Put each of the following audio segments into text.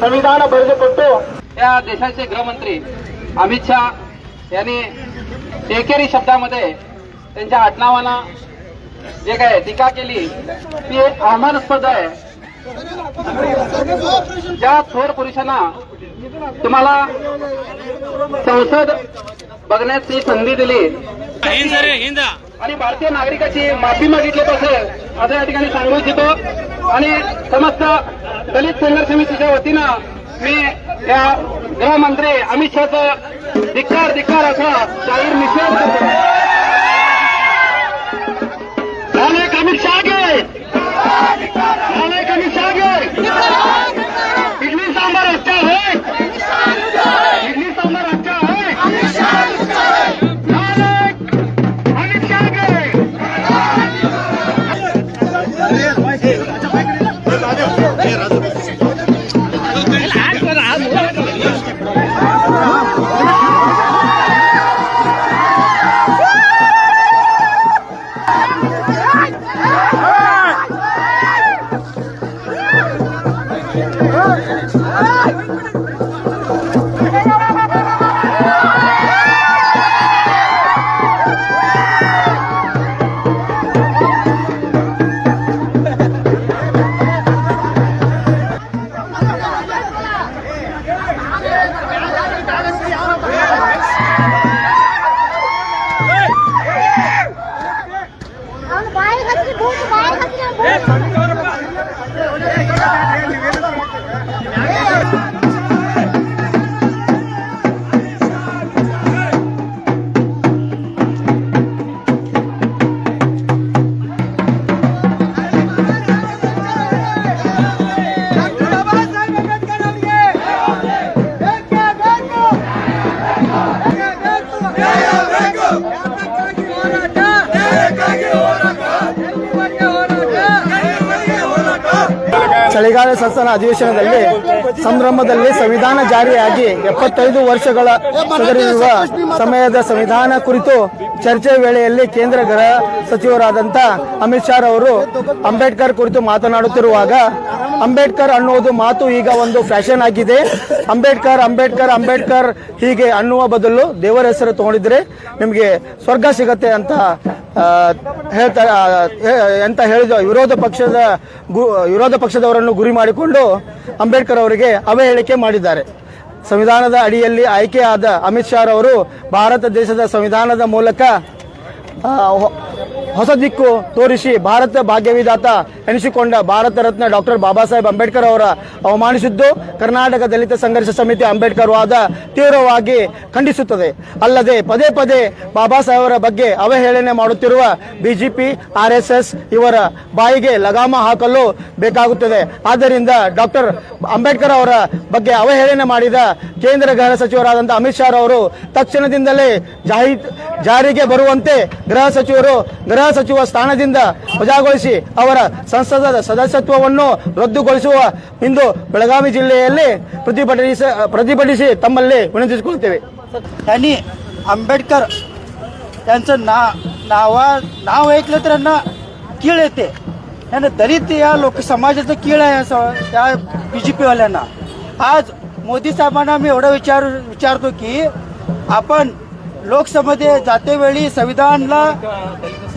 संविधान बरेचपಟ್ಟು या देशाचे गृहमंत्री अमित शहा यांनी एकेरी शब्दामध्ये त्यांच्या आडनावानं जे काय टीका केली ती आव्हानास्पद आहे. ज्या थोर पुरुषांना तुम्हाला संसद बघण्याची संधी दिली. आणि भारतीय नागरिकाची माफी मागितली असेल असं या ठिकाणी सांगू इच्छितो आणि समस्त दलित संघर्ष समितीच्या वतीनं मी या गृहमंत्री अमित शहाचं धिक्कार धिक्कार असा जाहीर निषेध करतो. 不是不是那种 ಚಳಿಗಾಲ ಸಸನ ಅಧಿವೇಶನದಲ್ಲಿ ಸಂಭ್ರಮದಲ್ಲಿ ಸಂವಿಧಾನ ಜಾರಿಯಾಗಿ ಎಪ್ಪತ್ತೈದು ವರ್ಷಗಳ ಸದರಿರುವ ಸಮಯದ ಸಂವಿಧಾನ ಕುರಿತು ಚರ್ಚೆ ವೇಳೆಯಲ್ಲಿ ಕೇಂದ್ರ ಗೃಹ ಸಚಿವರಾದಂಥ ಅಮಿತ್ ಶಾ ಅವರು ಅಂಬೇಡ್ಕರ್ ಕುರಿತು ಮಾತನಾಡುತ್ತಿರುವಾಗ, ಅಂಬೇಡ್ಕರ್ ಅನ್ನುವುದು ಮಾತು ಈಗ ಒಂದು ಫ್ಯಾಷನ್ ಆಗಿದೆ. ಅಂಬೇಡ್ಕರ್ ಅಂಬೇಡ್ಕರ್ ಅಂಬೇಡ್ಕರ್ ಹೀಗೆ ಅನ್ನುವ ಬದಲು ದೇವರ ಹೆಸರು ತಗೊಂಡಿದ್ರೆ ನಿಮಗೆ ಸ್ವರ್ಗ ಸಿಗತ್ತೆ ಅಂತ ಹೇಳ್ತಾರೆ ಅಂತ ಹೇಳಿದ ವಿರೋಧ ಪಕ್ಷದ ಗು- ವಿರೋಧ ಪಕ್ಷದವರನ್ನು ಗುರಿ ಮಾಡಿಕೊಂಡು ಅಂಬೇಡ್ಕರ್ ಅವರಿಗೆ ಅವಹೇಳಿಕೆ ಮಾಡಿದ್ದಾರೆ. ಸಂವಿಧಾನದ ಅಡಿಯಲ್ಲಿ ಆಯ್ಕೆಯಾದ ಅಮಿತ್ ಶಾ ಅವರು ಭಾರತ ದೇಶದ ಸಂವಿಧಾನದ ಮೂಲಕ ಹೊಸ ದಿಕ್ಕು ತೋರಿಸಿ ಭಾರತ ಭಾಗ್ಯವಿದಾತ ಎನಿಸಿಕೊಂಡ ಭಾರತ ರತ್ನ ಡಾಕ್ಟರ್ ಬಾಬಾ ಸಾಹೇಬ್ ಅಂಬೇಡ್ಕರ್ ಅವರ ಅವಮಾನಿಸಿದ್ದು ಕರ್ನಾಟಕ ದಲಿತ ಸಂಘರ್ಷ ಸಮಿತಿ ಅಂಬೇಡ್ಕರ್ ವಾದ ತೀವ್ರವಾಗಿ ಖಂಡಿಸುತ್ತದೆ. ಅಲ್ಲದೆ ಪದೇ ಪದೇ ಬಾಬಾ ಸಾಹೇಬರ ಬಗ್ಗೆ ಅವಹೇಳನೆ ಮಾಡುತ್ತಿರುವ ಬಿಜೆಪಿ ಆರ್ಎಸ್ಎಸ್ ಇವರ ಬಾಯಿಗೆ ಲಗಾಮ ಹಾಕಲು ಬೇಕಾಗುತ್ತದೆ. ಆದ್ದರಿಂದ ಡಾಕ್ಟರ್ ಅಂಬೇಡ್ಕರ್ ಅವರ ಬಗ್ಗೆ ಅವಹೇಳನೆ ಮಾಡಿದ ಕೇಂದ್ರ ಗೃಹ ಸಚಿವರಾದಂತಹ ಅಮಿತ್ ಶಾ ಅವರು ತಕ್ಷಣದಿಂದಲೇ ಜಾರಿಗೆ ಬರುವಂತೆ ಗೃಹ ಸಚಿವರು ಗೃಹ ಸಚಿವ ಸ್ಥಾನದಿಂದ ವಜಾಗೊಳಿಸಿ ಅವರ ಸಂಸದದ ಸದಸ್ಯತ್ವವನ್ನು ರದ್ದುಗೊಳಿಸುವ ಇಂದು ಬೆಳಗಾವಿ ಜಿಲ್ಲೆಯಲ್ಲಿ ಪ್ರತಿಭಟಿಸ ಪ್ರತಿಭಟಿಸಿ ತಮ್ಮಲ್ಲಿ ವಿನಂತಿಸಿಕೊಳ್ಳುತ್ತೇವೆ त्यांनी आंबेडकर यांचं ना नावा नाव ऐकलं तर यांना कीळ येते यांना दलित या लोक समाजाचं कीळ आहे असं त्या बी जे पीवाल्यांना आज मोदी साहेबांना मी एवढं विचार विचारतो की आपण लोकसभेमध्ये जातेवेळी संविधानला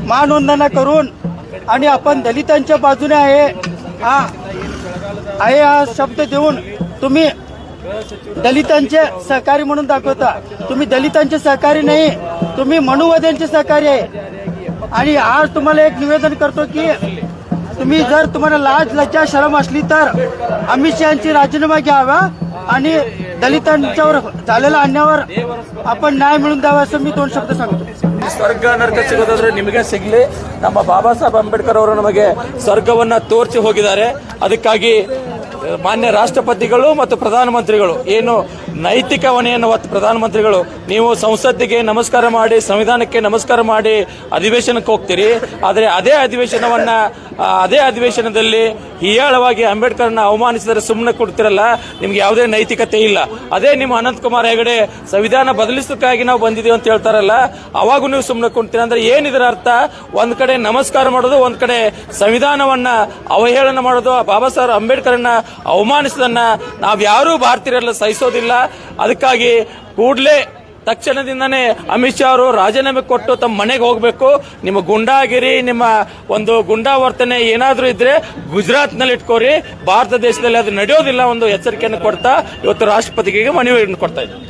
मानवंदना करून आणि आपण दलितांच्या बाजूने आहे हा आहे हा शब्द देऊन तुम्ही दलितांचे सहकारी म्हणून दाखवता. तुम्ही दलितांचे सहकारी नाही तुम्ही मनुवाद्यांचे सहकारी आहे. आणि आज तुम्हाला एक निवेदन करतो की तुम्ही जर तुम्हाला लाज लज्जा शरम असली तर अमित शहाची राजीनामा घ्यावा आणि दलितांच्यावर झालेल्या अन्यायावर आपण न्याय मिळून द्यावा असं मी दोन शब्द सांगतो ಸ್ವರ್ಗ ನರಕ ಸಿಗೋದಾದ್ರೆ ನಿಮಗೆ ಸಿಗ್ಲಿ ನಮ್ಮ ಬಾಬಾ ಸಾಹೇಬ್ ಅಂಬೇಡ್ಕರ್ ಅವರು ನಮಗೆ ಸ್ವರ್ಗವನ್ನ ತೋರಿಸಿ ಹೋಗಿದ್ದಾರೆ ಅದಕ್ಕಾಗಿ ಅಹ್, ಮಾನ್ಯ ರಾಷ್ಟ್ರಪತಿಗಳು ಮತ್ತು ಪ್ರಧಾನಮಂತ್ರಿಗಳು ಏನು ನೈತಿಕ ಹೊಣೆಯನ್ನು ಹೊತ್ತು ಪ್ರಧಾನಮಂತ್ರಿಗಳು, ನೀವು ಸಂಸತ್ತಿಗೆ ನಮಸ್ಕಾರ ಮಾಡಿ, ಸಂವಿಧಾನಕ್ಕೆ ನಮಸ್ಕಾರ ಮಾಡಿ ಅಧಿವೇಶನಕ್ಕೆ ಹೋಗ್ತೀರಿ. ಆದರೆ ಅದೇ ಅಧಿವೇಶನವನ್ನ ಅದೇ ಅಧಿವೇಶನದಲ್ಲಿ ಹೀಯಾಳವಾಗಿ ಅಂಬೇಡ್ಕರ್ನ ಅವಮಾನಿಸಿದರೆ ಸುಮ್ಮನೆ ಕೊಡ್ತಿರಲ್ಲ, ನಿಮ್ಗೆ ಯಾವುದೇ ನೈತಿಕತೆ ಇಲ್ಲ. ಅದೇ ನಿಮ್ಮ ಅನಂತ್ ಕುಮಾರ್ ಹೆಗಡೆ, ಸಂವಿಧಾನ ಬದಲಿಸೋಕ್ಕಾಗಿ ನಾವು ಬಂದಿದ್ದೀವಿ ಅಂತ ಹೇಳ್ತಾರಲ್ಲ, ಅವಾಗೂ ನೀವು ಸುಮ್ಮನೆ ಕೊಡ್ತೀರ. ಅಂದ್ರೆ ಏನಿದ್ರ ಅರ್ಥ? ಒಂದ್ ಕಡೆ ನಮಸ್ಕಾರ ಮಾಡೋದು, ಒಂದ್ ಕಡೆ ಸಂವಿಧಾನವನ್ನ ಅವಹೇಳನ ಮಾಡೋದು. ಬಾಬಾ ಸಾಹೇಬ್ ಅಂಬೇಡ್ಕರ್ನ ಅವಮಾನಿಸೋದನ್ನ ನಾವ್ ಯಾರೂ ಭಾರತೀಯರೆಲ್ಲ ಸಹಿಸೋದಿಲ್ಲ. ಅದಕ್ಕಾಗಿ ಕೂಡಲೇ ತಕ್ಷಣದಿಂದನೇ ಅಮಿತ್ ಶಾ ಅವರು ರಾಜೀನಾಮೆ ಕೊಟ್ಟು ತಮ್ಮ ಮನೆಗೆ ಹೋಗಬೇಕು. ನಿಮ್ಮ ಗುಂಡಾಗಿರಿ, ನಿಮ್ಮ ಒಂದು ಗುಂಡಾ ವರ್ತನೆ ಏನಾದರೂ ಇದ್ರೆ ಗುಜರಾತ್ನಲ್ಲಿ ಇಟ್ಕೋರಿ ಭಾರತ ದೇಶದಲ್ಲಿ ಅದು ನಡೆಯೋದಿಲ್ಲ, ಒಂದು ಎಚ್ಚರಿಕೆಯನ್ನು ಕೊಡ್ತಾ ಇವತ್ತು ರಾಷ್ಟ್ರಪತಿಗೆ ಮನವಿ ಕೊಡ್ತಾ ಇದ್ದೀನಿ.